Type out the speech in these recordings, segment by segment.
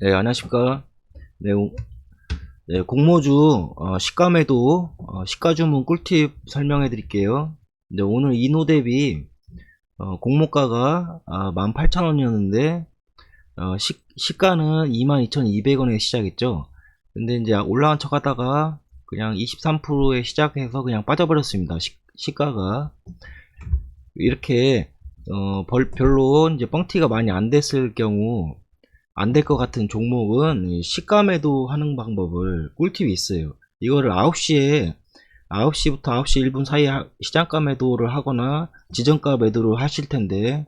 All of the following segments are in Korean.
네, 안녕하십니까. 네, 오- 네, 공모주 어, 시가매도 어, 시가주문 꿀팁 설명해 드릴게요. 네, 오늘 이노 대비 어, 공모가가 아, 18,000원이었는데 어, 시, 시가는 22,200원에 시작했죠. 근데 이제 올라간 척 하다가 그냥 23%에 시작해서 그냥 빠져버렸습니다. 시, 시가가 이렇게 어, 벌, 별로 이제 뻥튀가 많이 안 됐을 경우 안 될 것 같은 종목은 이 시가 매도 하는 방법을 꿀팁이 있어요. 이거를 9시에 9시부터 9시 1분 사이에 하- 시장가 매도를 하거나 지정가 매도를 하실 텐데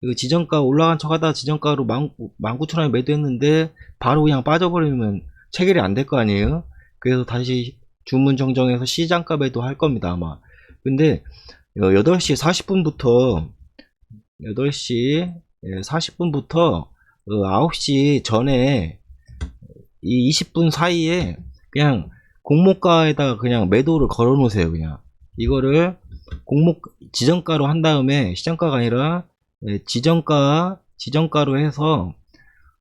그 지정가 올라간 척 하다 지정가로 19,000원에 매도했는데 바로 그냥 빠져버리면 체결이 안 될 거 아니에요? 그래서 다시 주문 정정해서 시장가 매도 할 겁니다, 아마. 근데 8시 40분부터 8시 40분부터 9시 전에 이 20분 사이에 그냥 공모가에다가 그냥 매도를 걸어 놓으세요 그냥. 이거를 공모 지정가로 한 다음에 시장가가 아니라 예, 지정가 지정가로 해서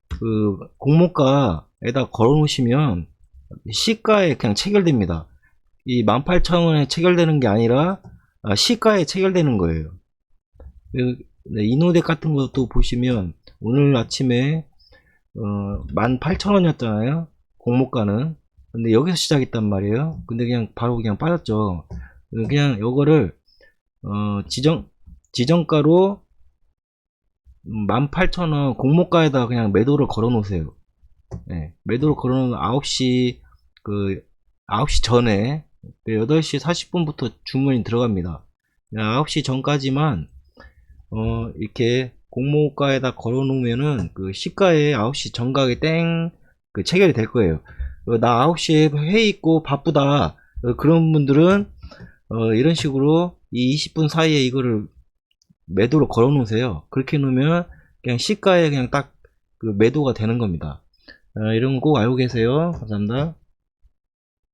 그 공모가에다 걸어 놓으시면 시가에 그냥 체결됩니다. 이 18,000원에 체결되는 게 아니라 아, 시가에 체결되는 거예요. 그, 네, 이노덱 같은 것도 보시면 오늘 아침에 어, 18,000원이었잖아요. 공모가는. 근데 여기서 시작했단 말이에요. 근데 그냥 바로 그냥 빠졌죠. 그냥 요거를 어, 지정 지정가로 18,000원 공모가에다 그냥 매도를 걸어 놓으세요. 네, 매도를 걸어 놓으면 9시 그 9시 전에 8시 40분부터 주문이 들어갑니다. 9시 전까지만 어, 이렇게 공모가에다 걸어 놓으면은 그 시가에 9시 정각에 땡 그 체결이 될 거예요. 어, 나 9시에 회의 있고 바쁘다. 어, 그런 분들은 어, 이런 식으로 이 20분 사이에 이거를 매도로 걸어 놓으세요. 그렇게 놓으면 그냥 시가에 그냥 딱 그 매도가 되는 겁니다. 어, 이런 거 꼭 알고 계세요. 감사합니다.